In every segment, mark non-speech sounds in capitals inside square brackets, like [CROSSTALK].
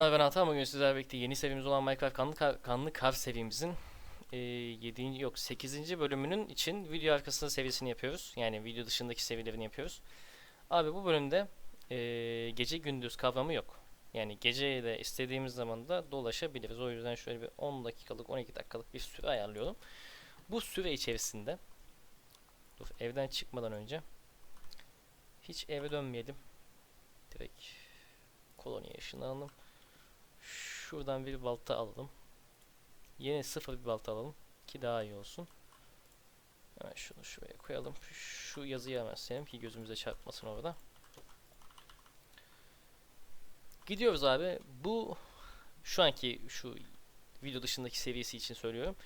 Ben Atan bugün sizlerle birlikte yeni serimiz olan Minecraft Kanlı Kar, Kanlı Kar serimizin e, 7. yok 8. bölümünün için video arkasında seviyesini yapıyoruz. Yani video dışındaki seviyelerini yapıyoruz. Abi bu bölümde e, gece gündüz kavramı yok. Yani gece de istediğimiz zaman da dolaşabiliriz. O yüzden şöyle bir 10 dakikalık 12 dakikalık bir süre ayarlıyorum. Bu süre içerisinde dur evden çıkmadan önce hiç eve dönmeyelim. Direkt koloniye ışınlanalım. Şuradan bir balta alalım. Yeni sıfır bir balta alalım ki daha iyi olsun. Hemen şunu şuraya koyalım. Şu yazıyı hemen silelim ki gözümüze çarpmasın orada. Gidiyoruz abi. Bu şu anki şu video dışındaki seviyesi için söylüyorum.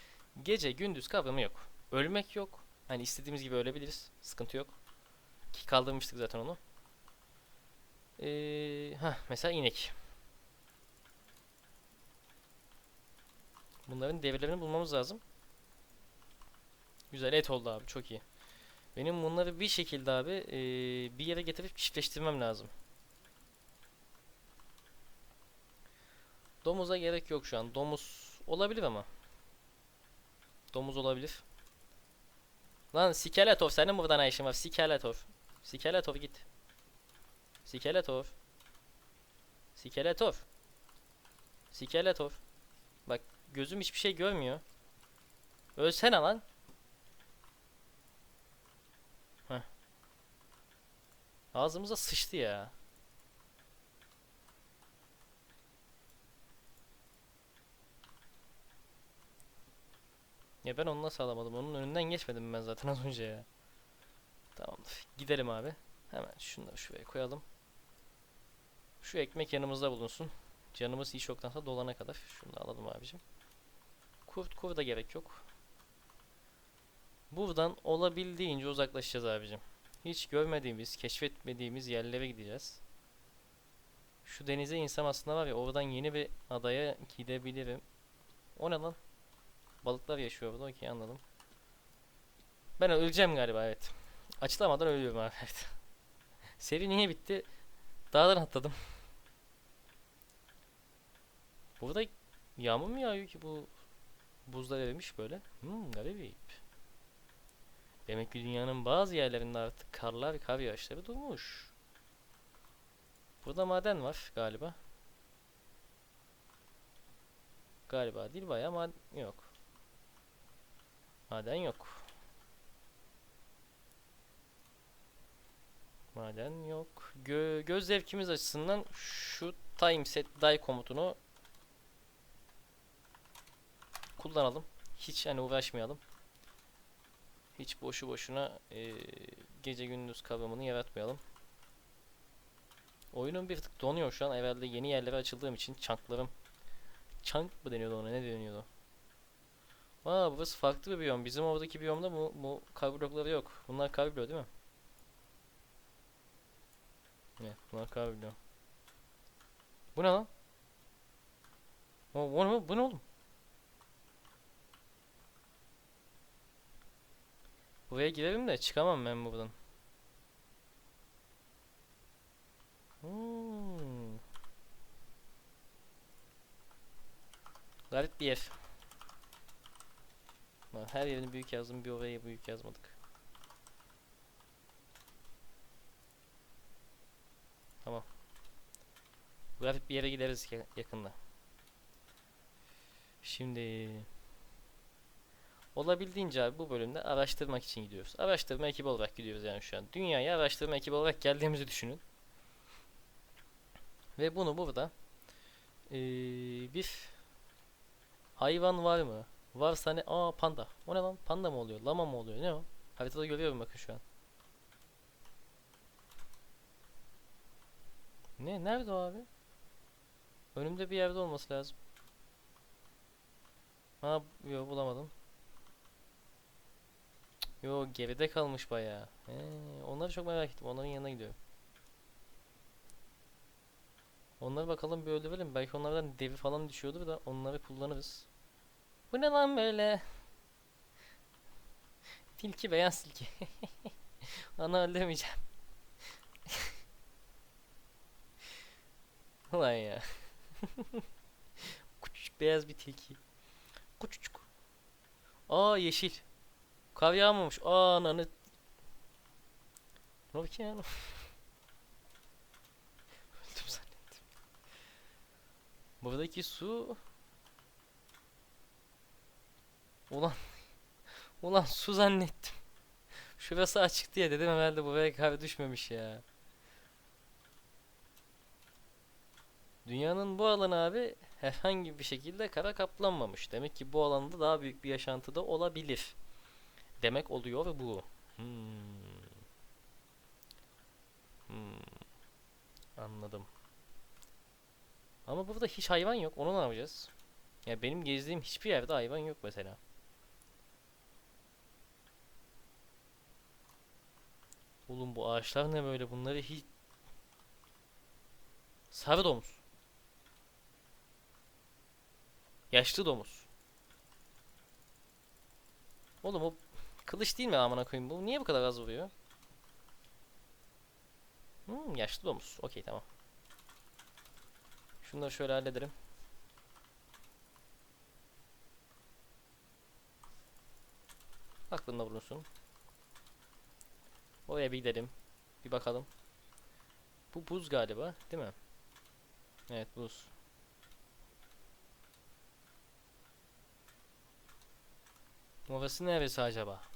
Gece gündüz kavramı yok. Ölmek yok. Hani istediğimiz gibi ölebiliriz. Sıkıntı yok. Ki kaldırmıştık zaten onu. Ee, heh, mesela inek. Bunların devrelerini bulmamız lazım. Güzel et oldu abi çok iyi. Benim bunları bir şekilde abi eee, bir yere getirip çiftleştirmem lazım. Domuza gerek yok şu an. Domuz olabilir ama. Domuz olabilir. Lan Skeletor senin burada ne işin var? Skeletor. Skeletor git. Skeletor. Skeletor. Skeletor. Bak gözüm hiçbir şey görmüyor. Ölsene lan. Heh. Ağzımıza sıçtı ya. Ya ben onu nasıl alamadım? Onun önünden geçmedim ben zaten az önce ya. Tamamdır. Gidelim abi. Hemen şunları şuraya koyalım. Şu ekmek yanımızda bulunsun. Canımız hiç yoktansa dolana kadar. Şunu da alalım abicim. Kurt kurda gerek yok. Buradan olabildiğince uzaklaşacağız abicim. Hiç görmediğimiz, keşfetmediğimiz yerlere gideceğiz. Şu denize insem aslında var ya oradan yeni bir adaya gidebilirim. O ne lan? Balıklar yaşıyor burada. Okey anladım. Ben öleceğim galiba evet. Açılamadan ölüyorum abi [LAUGHS] evet. Seri niye bitti? Dağdan atladım. Burada yağmur mu yağıyor ki bu buzlar erimiş böyle? Hmm garip. Demek ki dünyanın bazı yerlerinde artık karlar kar yağışları durmuş. Burada maden var galiba. Galiba değil bayağı maden yok. Maden yok. Maden yok. Gö göz zevkimiz açısından şu time set die komutunu kullanalım. Hiç hani uğraşmayalım. Hiç boşu boşuna eee, gece gündüz kavramını yaratmayalım. Oyunun bir tık donuyor şu an. Evvelde yeni yerlere açıldığım için çanklarım Çank mı deniyordu ona? Ne deniyordu? Aa burası farklı bir biyom. Bizim oradaki biyomda bu, bu kar yok. Bunlar kar değil mi? Evet bunlar kar. Bu ne lan? O, bu, ne, bu ne oğlum? Buraya girelim de çıkamam ben buradan. Hmm. Garip bir yer. Her yerini büyük yazdım bir oraya büyük yazmadık. Tamam. Garip bir yere gideriz ya- yakında. Şimdi olabildiğince abi bu bölümde araştırmak için gidiyoruz. Araştırma ekibi olarak gidiyoruz yani şu an. Dünyaya araştırma ekibi olarak geldiğimizi düşünün. Ve bunu burada eee, bir hayvan var mı? Varsa ne? Aa panda. O ne lan? Panda mı oluyor? Lama mı oluyor? Ne o? Haritada görüyorum bakın şu an. Ne? Nerede o abi? Önümde bir yerde olması lazım. Ha yok bulamadım. Yo geride kalmış bayağı. He, onları çok merak ettim. Onların yanına gidiyorum. Onları bakalım bir öldürelim. Belki onlardan devi falan düşüyordur da onları kullanırız. Bu ne lan böyle? [LAUGHS] Tilki beyaz tilki. [LAUGHS] Onu öldürmeyeceğim. [LAUGHS] Ulan ya. Küçücük beyaz bir tilki. Küçücük. Aa yeşil. Kar yağmamış. Aa ananı. Ne ki ya? [LAUGHS] Öldüm zannettim. Buradaki su... Ulan... [LAUGHS] Ulan su zannettim. Şurası açık diye dedim herhalde buraya kar düşmemiş ya. Dünyanın bu alanı abi herhangi bir şekilde kara kaplanmamış. Demek ki bu alanda daha büyük bir yaşantı da olabilir. Demek oluyor bu. Hmm. Hmm. Anladım. Ama burada hiç hayvan yok. Onu ne yapacağız? Ya benim gezdiğim hiçbir yerde hayvan yok mesela. Oğlum bu ağaçlar ne böyle? Bunları hiç... Sarı domuz. Yaşlı domuz. Oğlum o kılıç değil mi amına koyayım bu? Niye bu kadar az vuruyor? Hmm, yaşlı domuz. Okey tamam. Şunları şöyle hallederim. Aklında bulunsun. Oraya bir gidelim. Bir bakalım. Bu buz galiba, değil mi? Evet buz. Burası neresi acaba?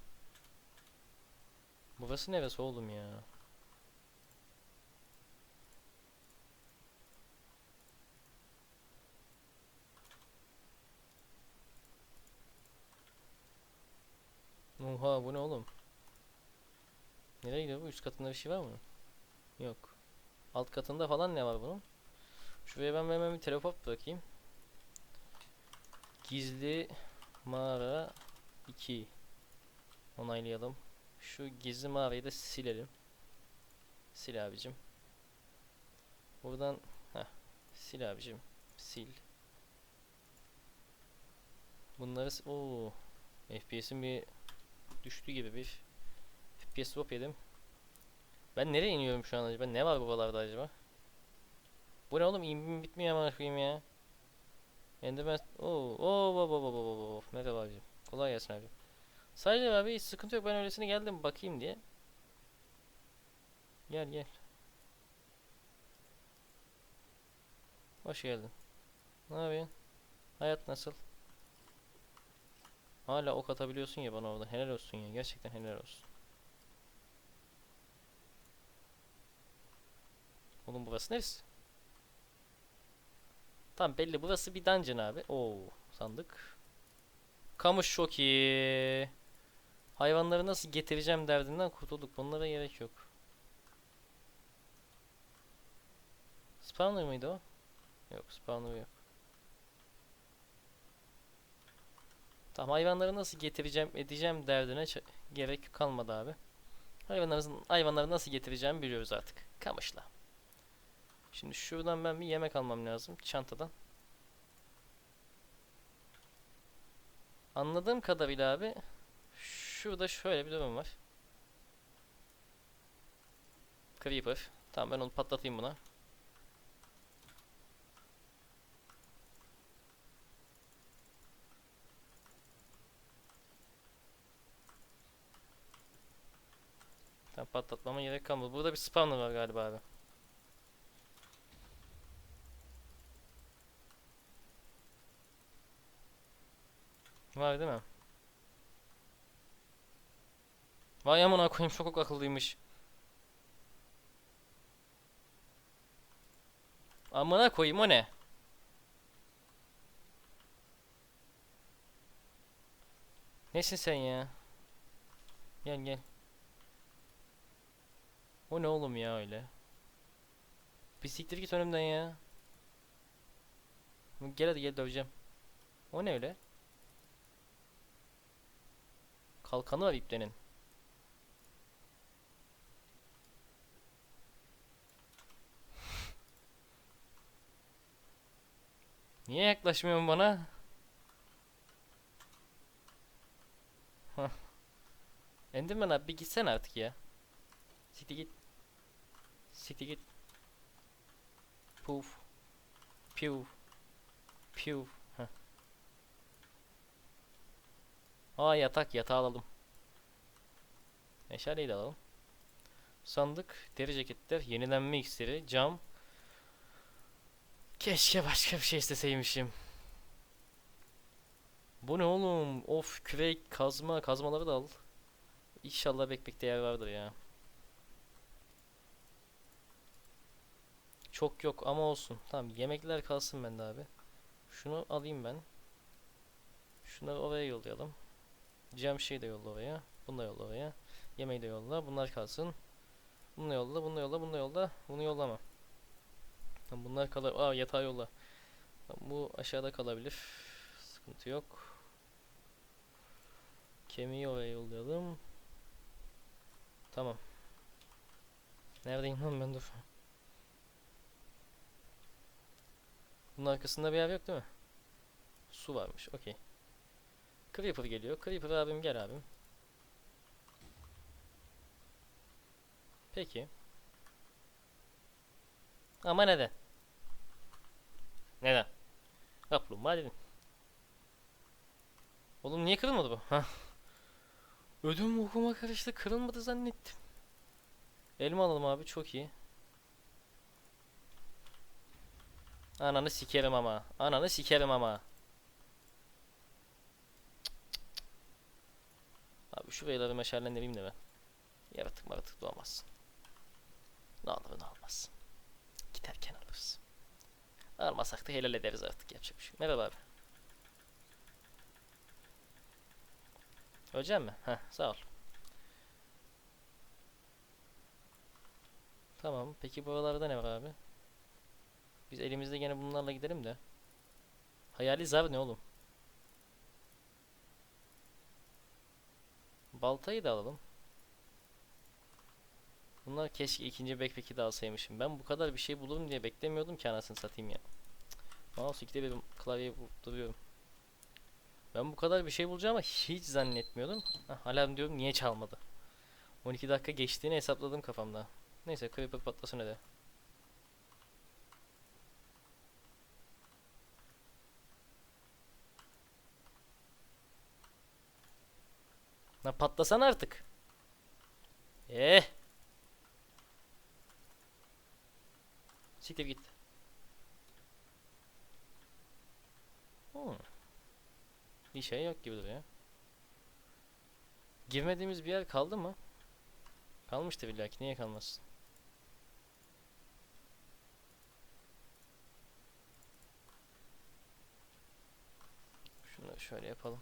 Burası neresi oğlum ya? Oha bu ne oğlum? Nereye gidiyor bu? Üst katında bir şey var mı? Yok. Alt katında falan ne var bunun? Şuraya ben hemen bir teleport bırakayım. Gizli mağara 2 onaylayalım. Şu gizli mağarayı da silelim. Sil abicim. Buradan ha sil abicim. Sil. Bunları oo FPS'in bir düştü gibi bir FPS swap yedim. Ben nereye iniyorum şu an acaba? Ne var buralarda acaba? Bu ne oğlum? İnbim bitmiyor ama koyayım ya. Enderman... Oo, oo, oo, oo, oo, oo. Merhaba abicim. Kolay gelsin abi. Sadece abi hiç sıkıntı yok. Ben öylesine geldim bakayım diye. Gel gel. Hoş geldin. Ne yapıyorsun? Hayat nasıl? Hala ok atabiliyorsun ya bana orada. Helal olsun ya. Gerçekten helal olsun. Oğlum burası neresi? Tamam belli burası bir dungeon abi. Oo sandık. Kamış çok iyi. Hayvanları nasıl getireceğim derdinden kurtulduk. Bunlara gerek yok. Spawner mıydı o? Yok spawner yok. Tamam hayvanları nasıl getireceğim edeceğim derdine gerek kalmadı abi. Hayvanların hayvanları nasıl getireceğimi biliyoruz artık. Kamışla. Şimdi şuradan ben bir yemek almam lazım çantadan. Anladığım kadarıyla abi şurada şöyle bir durum var. Creeper. Tamam ben onu patlatayım buna. Tamam patlatmama gerek kalmadı. Burada bir spawner var galiba abi. Var değil mi? Vay amına koyayım çok akıllıymış. Amına koyayım o ne? Nesin sen ya? Gel gel. O ne oğlum ya öyle? Bir siktir git önümden ya. Gel hadi gel döveceğim. O ne öyle? Kalkanı var iplenin. Niye yaklaşmıyorsun bana? Enderman abi bir gitsen artık ya. Siktir git. Siktir git. Puf. Piu. Piu. Aa yatak yatağı alalım. Meşaleyi de alalım. Sandık, deri ceketler, yenilenme iksiri, cam. Keşke başka bir şey isteseymişim. Bu ne oğlum? Of kürek, kazma, kazmaları da al. İnşallah bekbekte yer vardır ya. Çok yok ama olsun. Tamam yemekler kalsın bende abi. Şunu alayım ben. Şunları oraya yollayalım. Cam şey de yolla oraya. Bunu da yolla oraya. Yemeği de yolla. Bunlar kalsın. Bunu yolla, bunu yolla, bunu yolla. Bunu yollama. Bunlar kalır. Aa yatağı yolla. Bu aşağıda kalabilir. Sıkıntı yok. Kemiği oraya yollayalım. Tamam. Neredeyim lan ben dur. Bunun arkasında bir yer yok değil mi? Su varmış. Okey. Creeper geliyor. Creeper abim gel abim. Peki. Ama neden? Neden? Kaplumbağa dedim. Oğlum niye kırılmadı bu? Hah. Ödüm okuma karıştı. Kırılmadı zannettim. Elma alalım abi çok iyi. Ananı sikerim ama. Ananı sikerim ama. Abi şu beyleri meşallendireyim de ben. Yaratık maratık doğmaz. Ne olur ne olmaz. Giderken alırız. Almasak da helal ederiz artık yapacak bir şey. Merhaba abi. Öleceğim mi? Heh sağ ol. Tamam. Peki buralarda ne var abi? Biz elimizde gene bunlarla gidelim de. Hayali zar ne oğlum? Baltayı da alalım. Bunlar keşke ikinci backpack'i de alsaymışım. Ben bu kadar bir şey bulurum diye beklemiyordum ki anasını satayım ya. Mouse ikide bir klavyeyi duruyorum. Ben bu kadar bir şey bulacağımı hiç zannetmiyordum. Hah, alarm diyorum niye çalmadı? 12 dakika geçtiğini hesapladım kafamda. Neyse creeper patlasın hadi. Lan patlasan artık. Eh. Siktir git. Hmm. Bir şey yok gibi duruyor. Girmediğimiz bir yer kaldı mı? Kalmıştı illaki niye kalmasın? Şunu şöyle yapalım.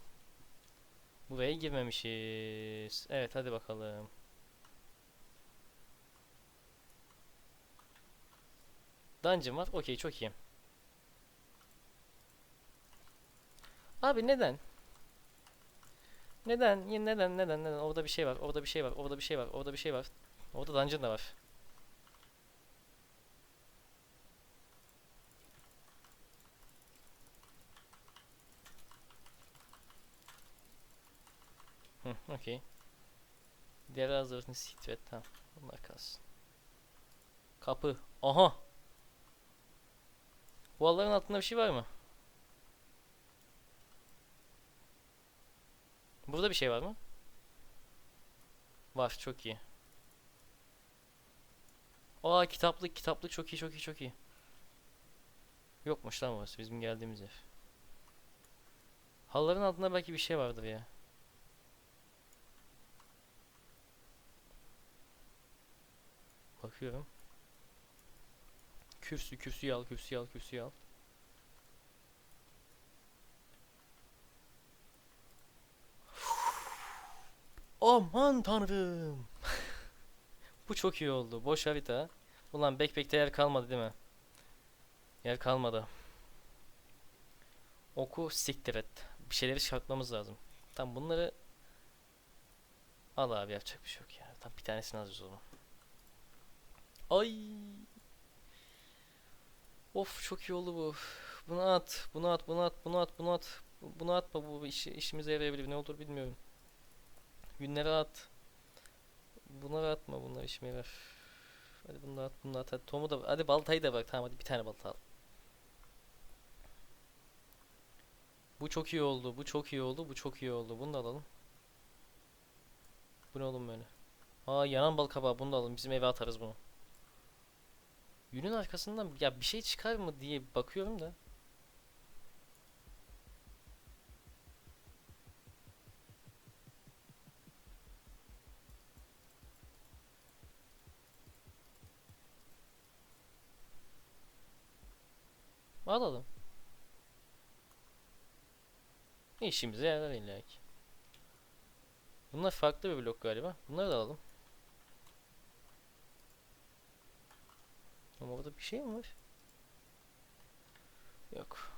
Buraya girmemişiz. Evet hadi bakalım. Dungeon var. Okey çok iyi. Abi neden? Neden? Neden neden neden? Orada bir şey var. Orada bir şey var. Orada bir şey var. Orada bir şey var. Orada dungeon da var. Hı, okey. Diğer hazırını siktir Tamam. Bunlar kalsın. Kapı. Aha. Bu altında bir şey var mı? Burada bir şey var mı? Var. Çok iyi. Aa kitaplık kitaplık çok iyi çok iyi çok iyi. Yokmuş lan burası bizim geldiğimiz yer. Halıların altında belki bir şey vardır ya. Bakıyorum. Kürsü, kürsüyü al, kürsüyü al, kürsüyü al. Aman tanrım. [LAUGHS] Bu çok iyi oldu. Boş harita. Ulan backpack'te yer kalmadı değil mi? Yer kalmadı. Oku siktir et. Bir şeyleri çıkartmamız lazım. Tam bunları al abi yapacak bir şey yok ya. Tam bir tanesini alacağız o zaman. Ay. Of çok iyi oldu bu. Bunu at, bunu at, bunu at, bunu at, bunu at. Bunu atma bu işi, işimize yarayabilir. Ne olur bilmiyorum. Günleri at. Bunları atma, bunlar işime yarar. Hadi bunu at, bunu at. Hadi Tom'u da hadi baltayı da bak. Tamam hadi bir tane balta al. Bu çok iyi oldu. Bu çok iyi oldu. Bu çok iyi oldu. Bunu da alalım. Bu ne oğlum böyle? Aa yanan bal kabağı bunu da alalım. Bizim eve atarız bunu. Yünün arkasından ya bir şey çıkar mı diye bakıyorum da. Alalım. İşimize yarar illa ki. Bunlar farklı bir blok galiba. Bunları da alalım. Ama burada bir şey mi var? Yok.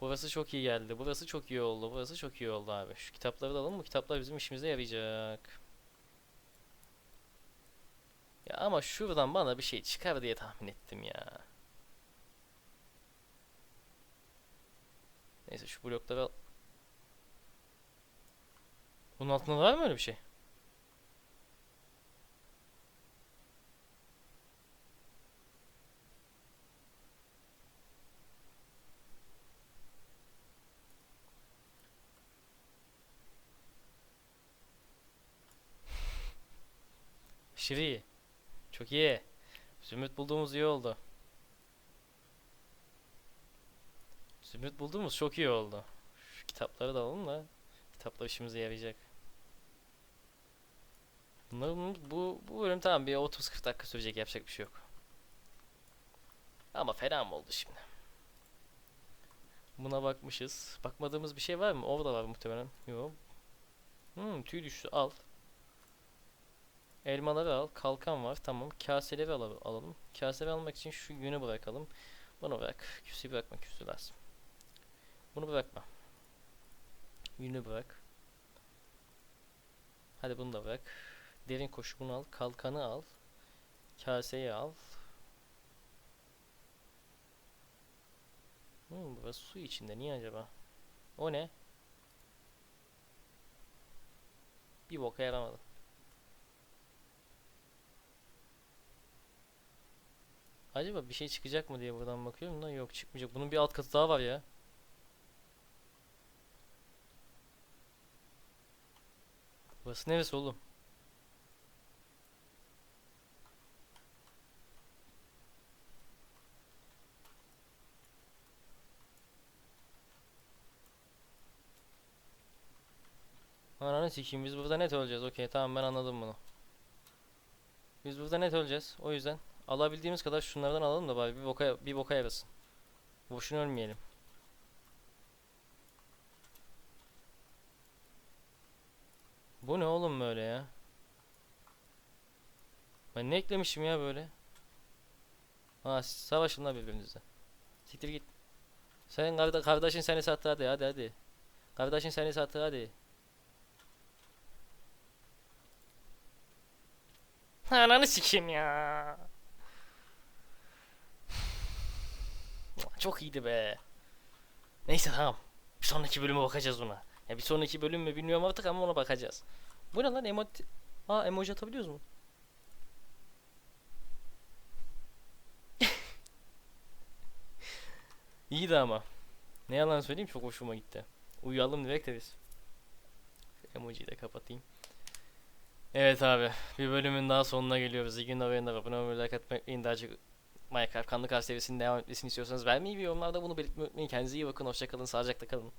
Burası çok iyi geldi. Burası çok iyi oldu. Burası çok iyi oldu abi. Şu kitapları da alalım. Bu kitaplar bizim işimize yarayacak. Ya ama şuradan bana bir şey çıkar diye tahmin ettim ya. Neyse şu blokları al. Bunun altında var mı öyle bir şey? Şiri. Çok iyi. Zümrüt bulduğumuz iyi oldu. Zümrüt bulduğumuz çok iyi oldu. Şu kitapları da alalım da kitaplar işimize yarayacak. Bunların bu bu bölüm tamam bir 30-40 dakika sürecek yapacak bir şey yok. Ama fena mı oldu şimdi? Buna bakmışız. Bakmadığımız bir şey var mı? Orada var muhtemelen. Yok. Hmm, tüy düştü. Al. Elmaları al. Kalkan var. Tamam. Kaseleri al alalım. Kaseleri almak için şu yünü bırakalım. Bunu bırak. Küsü bırakma. Küsü lazım. Bunu bırakma. Yünü bırak. Hadi bunu da bırak. Derin koşu bunu al. Kalkanı al. Kaseyi al. Hmm, burası su içinde. Niye acaba? O ne? Bir boka yaramadı. Acaba bir şey çıkacak mı diye buradan bakıyorum da yok çıkmayacak. Bunun bir alt katı daha var ya. Burası neresi oğlum? Ananı sikeyim biz burada net öleceğiz. Okey tamam ben anladım bunu. Biz burada net öleceğiz. O yüzden alabildiğimiz kadar şunlardan alalım da bari bir boka bir boka yarasın. Boşuna ölmeyelim. Bu ne oğlum böyle ya? Ben ne eklemişim ya böyle? Ha savaşın lan birbirinizle. Siktir git. Sen kardeşin seni sattı hadi hadi hadi. Kardeşin seni sattı hadi. Ananı sikeyim ya. Çok iyiydi be. Neyse tamam. Bir sonraki bölüme bakacağız ona. Ya bir sonraki bölüm mü bilmiyorum artık ama ona bakacağız. Bu ne lan emoji? Aa emoji atabiliyoruz mu? [LAUGHS] İyiydi ama. Ne yalan söyleyeyim çok hoşuma gitti. Uyuyalım direkt de biz. Emojiyi de kapatayım. Evet abi bir bölümün daha sonuna geliyoruz. İyi günler oyunlar abone olmayı like atmayı. Daha çok Minecraft kanlı kar serisinin devam etmesini istiyorsanız vermeyi bir yorumlarda bunu belirtmeyi unutmayın. Kendinize iyi bakın. Hoşçakalın. Sağlıcakla kalın.